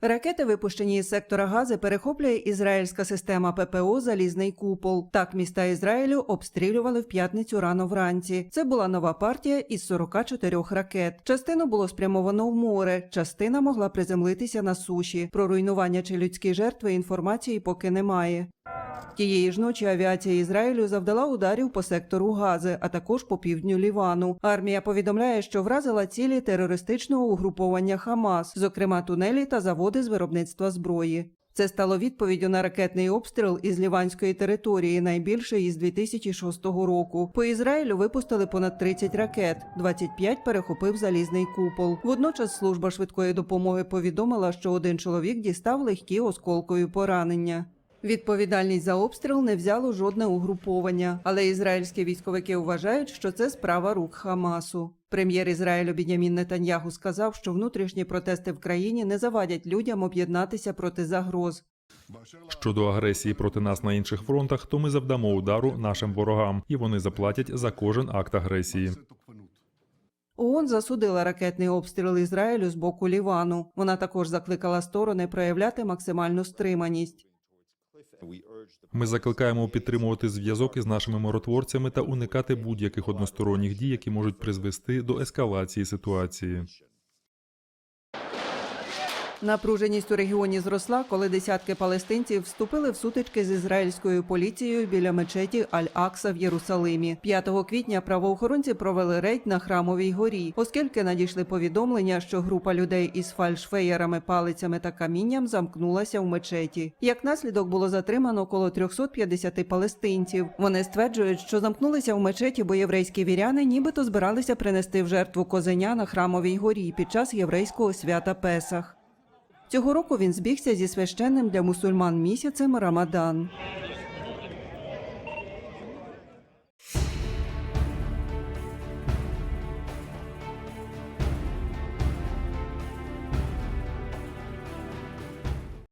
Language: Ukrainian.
Ракети, випущені із сектора Гази, перехоплює ізраїльська система ППО Залізний купол. Так міста Ізраїлю обстрілювали в п'ятницю рано вранці. Це була нова партія із 44 ракет. Частину було спрямовано в море, частина могла приземлитися на суші. Про руйнування чи людські жертви інформації поки немає. Тієї ж ночі авіація Ізраїлю завдала ударів по сектору Гази, а також по півдню Лівану. Армія повідомляє, що вразила цілі терористичного угруповання Хамас, зокрема тунелі та заводи з виробництва зброї. Це стало відповіддю на ракетний обстріл із ліванської території, найбільший із 2006 року. По Ізраїлю випустили понад 30 ракет, 25 перехопив залізний купол. Водночас служба швидкої допомоги повідомила, що один чоловік дістав легкі осколкові поранення. Відповідальність за обстріл не взяло жодне угруповання, але ізраїльські військовики вважають, що це справа рук Хамасу. Прем'єр Ізраїлю Бінямін Нетаньягу сказав, що внутрішні протести в країні не завадять людям об'єднатися проти загроз. Щодо агресії проти нас на інших фронтах, то ми завдамо удару нашим ворогам, і вони заплатять за кожен акт агресії. ООН засудила ракетний обстріл Ізраїлю з боку Лівану. Вона також закликала сторони проявляти максимальну стриманість. Ми закликаємо підтримувати зв'язок із нашими миротворцями та уникати будь-яких односторонніх дій, які можуть призвести до ескалації ситуації. Напруженість у регіоні зросла, коли десятки палестинців вступили в сутички з ізраїльською поліцією біля мечеті Аль-Акса в Єрусалимі. 5 квітня правоохоронці провели рейд на храмовій горі, оскільки надійшли повідомлення, що група людей із фальшфеєрами, палицями та камінням замкнулася в мечеті. Як наслідок було затримано коло 350 палестинців. Вони стверджують, що замкнулися в мечеті, бо єврейські віряни нібито збиралися принести в жертву козеня на храмовій горі під час єврейського свята Песах. Цього року він збігся зі священним для мусульман місяцем Рамадан.